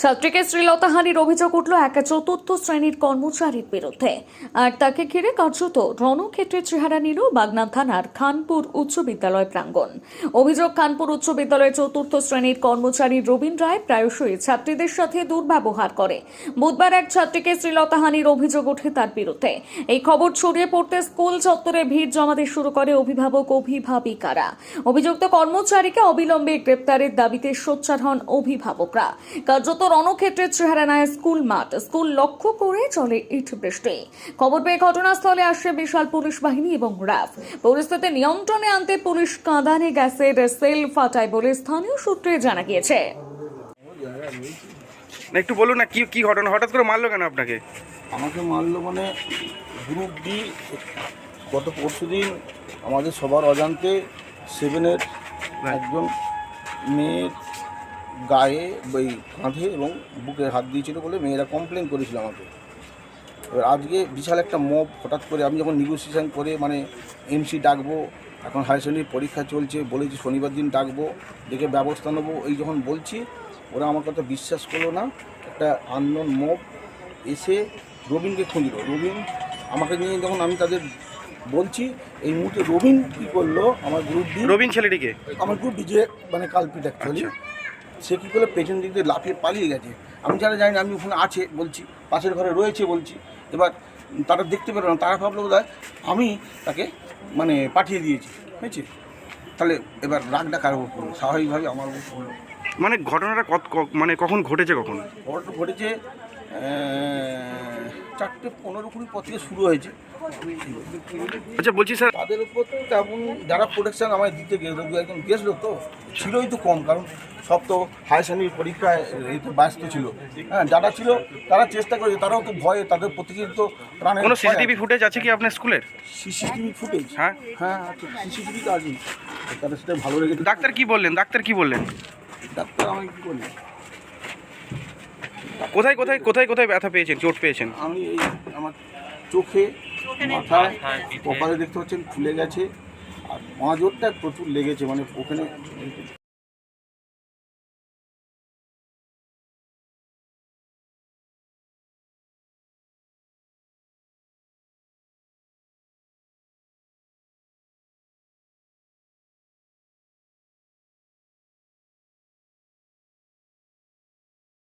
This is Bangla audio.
ছাত্রীকে শ্রীলতাহানির অভিযোগ উঠল এক চতুর্থ শ্রেণির কর্মচারীর বিরুদ্ধে। আর তাকে ঘিরে কার্যত রণক্ষেত্রের চেহারা নিল বাগনান থানার খানপুর উচ্চ বিদ্যালয় প্রাঙ্গণ। অভিযোগ, খানপুর উচ্চ বিদ্যালয়ের চতুর্থ শ্রেণির কর্মচারী রবীন রায় প্রায়শই ছাত্রীদের সাথে দুর্ব্যবহার করে। বুধবার এক ছাত্রীকে শ্রীলতাহানির অভিযোগ ওঠে তার বিরুদ্ধে। এই খবর ছড়িয়ে পড়তে স্কুল চত্বরে ভিড় জমাতে শুরু করে অভিভাবক, অভিভাবিকারা। অভিযুক্ত কর্মচারীকে অবিলম্বে গ্রেপ্তারের দাবিতে সোচ্চার হন অভিভাবকরা। কার্যত রণক্ষেত্রের চেহারা নেয় স্কুল মাঠ। স্কুল লক্ষ্য করে চলে ইট বৃষ্টি। খবর পেয়ে ঘটনাস্থলে আসে বিশাল পুলিশ বাহিনী এবং র্যাব পরিস্থিতি নিয়ন্ত্রণে আনতে পুলিশ কাঁদানে গ্যাসের সেল ফাটায় বলে স্থানীয় সূত্রে জানা গিয়েছে। না একটু বলুন না কি কি ঘটনা? হঠাৎ করে মারলো কেন আপনাকে? আমাকে মারলো মানে গ্রুপ ডি গত পরশু দিন আমাদের সবার অজান্তে সেভেনের একজন মেয়ের গায়ে ওই কাঁধে এবং বুকে হাত দিয়েছিল বলে মেয়েরা কমপ্লেন করেছিল আমাকে। এবার আজকে বিশাল একটা মব হঠাৎ করে আমি যখন নেগোসিয়েশন করে মানে এমসি ডাকবো এখন হায়ার সেকেন্ডারি পরীক্ষা চলছে বলেছি শনিবার দিন ডাকবো ডেকে ব্যবস্থা নেব এই যখন বলছি ওরা আমার কথা বিশ্বাস করল না। একটা আননোন মব এসে রবিনকে খুঁজলো রবিন আমাকে নিয়ে যখন আমি তাদের বলছি এই মুহূর্তে রবিন কী করল? আমার গ্রুপ ডি রবিন ছেলেটিকে? আমার গ্রুপ ডি যে মানে কালপিট অ্যাকচুয়ালি সে কী করে পেছন দিক দিয়ে লাফিয়ে পালিয়ে গেছে? আমি যারা জানি না আমি ওখানে আছে বলছি পাশের ঘরে রয়েছে বলছি। এবার তারা দেখতে পেল না তারা ভাবলো বোধ আমি তাকে মানে পাঠিয়ে দিয়েছি হয়েছে তাহলে এবার রাগটা কারও উপর পড়ল? স্বাভাবিকভাবে আমার উপর পড়ল। মানে ঘটনাটা কত ক- মানে কখন ঘটেছে কখন? ঘটনা ঘটেছে চারটে পনেরো কুড়ি পর থেকে শুরু হয়েছে। আচ্ছা বলছি স্যার তাদের উপর তেমন যারা প্রোটেকশন আমায় দিতে গেল একজন গেছিল তো ছিলই তো কম কারণ সব তো হায়ার সেকেন্ডারি পরীক্ষায় ব্যস্ত ছিল। হ্যাঁ যারা ছিল তারা চেষ্টা করেছে তারাও তো ভয়ে তাদের প্রত্যেকের তো প্রাণে কোনো সিসিটিভি ফুটেজ আছে কি আপনার স্কুলের? সিসিটিভি ফুটেজ হ্যাঁ। হ্যাঁ সিসিটিভি তো আছে তাদের সেটা ভালো লেগেছে। ডাক্তার কি বললেন? ডাক্তার কি বললেন? ডাক্তার আমাকে কী করলেন কোথায় কোথায় কোথায় কোথায় ব্যথা পেয়েছেন চোট পেয়েছেন? আমি এই আমার চোখে মাথায় কপালে দেখতে পাচ্ছেন ফুলে গেছে। আর পাঁচটা প্রচুর লেগেছে মানে ওখানে